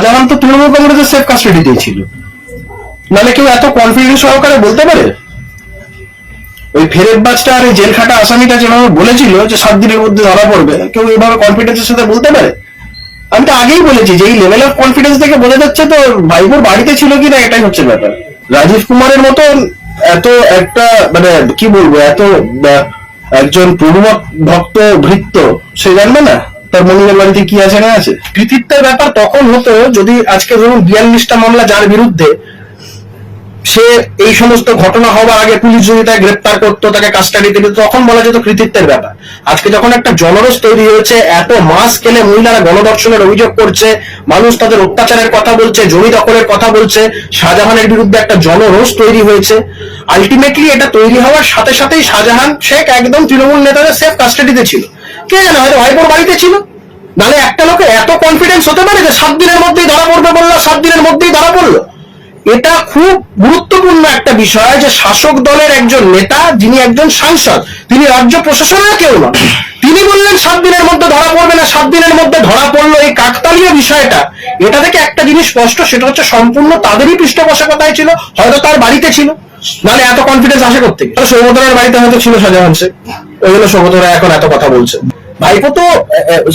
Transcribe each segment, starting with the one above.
শাহজাহান তো তৃণমূল কংগ্রেসের সেফ কাস্টাডিতেই ছিল নাহলে কেউ এত কনফিডেন্স সহকারে বলতে পারে? ওই ফেরত বাজটা আর এই জেল খাটা আসামিটা যেভাবে বলেছিল যে সাত দিনের মধ্যে ধরা পড়বে, কেউ এভাবে কনফিডেন্সের সাথে বলতে পারে? আমি তো আগেই বলেছি যে এই লেভেল অফ কনফিডেন্স থেকে বোঝা যাচ্ছে তো ভাইবোর বাড়িতে ছিল কিনা এটাই হচ্ছে ব্যাপার। রাজীব কুমারের মতো এত একটা মানে কি বলব, এত একজন প্রভু ভক্ত, ভৃত্য, সে জানবে না? তার মনিরের বাড়িতে কি আছে না আছে? কৃতিত্বের ব্যাপার তখন হতো যদি আজকে ধরুন বিয়াল্লিশটা মামলা যার বিরুদ্ধে সে এই সমস্ত ঘটনা হওয়ার আগে পুলিশ যদি তাকে গ্রেপ্তার করতো, তাকে কাস্টাডিতে দিত, তখন বলা যেত কৃতিত্বের ব্যাপার। আজকে যখন একটা জনরোষ তৈরি হয়েছে, এত মাস কেলে মহিলারা গণধর্ষণের অভিযোগ করছে, মানুষ তাদের অত্যাচারের কথা বলছে, জমি দখলের কথা বলছে, শাহজাহানের বিরুদ্ধে একটা জনরোষ তৈরি হয়েছে। আলটিমেটলি এটা তৈরি হওয়ার সাথে সাথেই শাহজাহান, শেখ একদম তৃণমূল নেতাদের সেফ কাস্টাডিতে ছিল। কে জানে, হয়তো ভাইপোর বাড়িতে ছিল। নাহলে একটা লোকে এত কনফিডেন্স হতে পারে যে সাত দিনের মধ্যেই ধরা পড়বে বলল, সাত দিনের মধ্যেই ধরা পড়ল। এটা খুব গুরুত্বপূর্ণ একটা বিষয় যে শাসক দলের একজন নেতা, যিনি একজন সাংসদ, তিনি রাজ্য প্রশাসনের কেউ না তিনি বললেন, সাত দিনের মধ্যে ধরা পড়বে না, সাত দিনের মধ্যে ধরা পড়ল এই কাকতালীয় বিষয়টা। এটা থেকে একটা জিনিস স্পষ্ট, সেটা হচ্ছে সম্পূর্ণ তাদেরই পৃষ্ঠপোষকতায় ছিল, হয়তো তার বাড়িতে ছিল। নাহলে এত কনফিডেন্স আসে করতে সৌমতরার বাড়িতে হয়তো ছিল শাহজাহান শেখ। ওই জন্য সৌমতরা এখন এত কথা বলছে। ভাইপো তো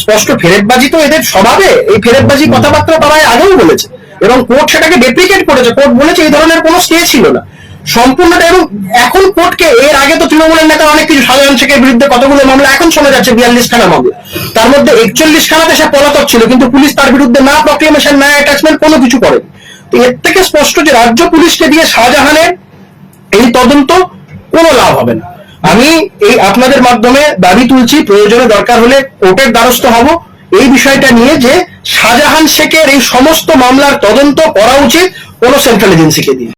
স্পষ্ট ফেরতবাজি তো এদের স্বভাবে, এই ফেরতবাজি কথাবার্তা তারা আগেও বলেছে। এবং কোর্ট সেটাকে ডেপ্রিকেট করেছে। কোর্ট বলেছে এই ধরনের কোনো স্টে ছিল না। সম্পূর্ণটা এবং এখন কোর্টকে এর আগে তো তৃণমূলের নেতা অনেক কিছু সাধারণ শেখের বিরুদ্ধে কতগুলো মামলা এখন শোনা যাচ্ছে বিয়াল্লিশ খানা মামলা। তার মধ্যে একচল্লিশ খানাতে সে পলাতক ছিল, কিন্তু পুলিশ তার বিরুদ্ধে না প্রক্লেমেশন না অ্যাটাচমেন্ট কোনো কিছু করে তো এর থেকে স্পষ্ট যে রাজ্য পুলিশকে দিয়ে শাহজাহানের এই তদন্ত কোনো লাভ হবে না। আমি এই আপনাদের মাধ্যমে দাবি তুলছি, প্রয়োজনে দরকার হলে কোর্টের দ্বারস্থ হব। এই বিষয়টা নিয়ে যে শাহজাহান শেখের এই সমস্ত মামলার তদন্ত করা উচিত কোন সেন্ট্রাল এজেন্সিকে দিয়ে।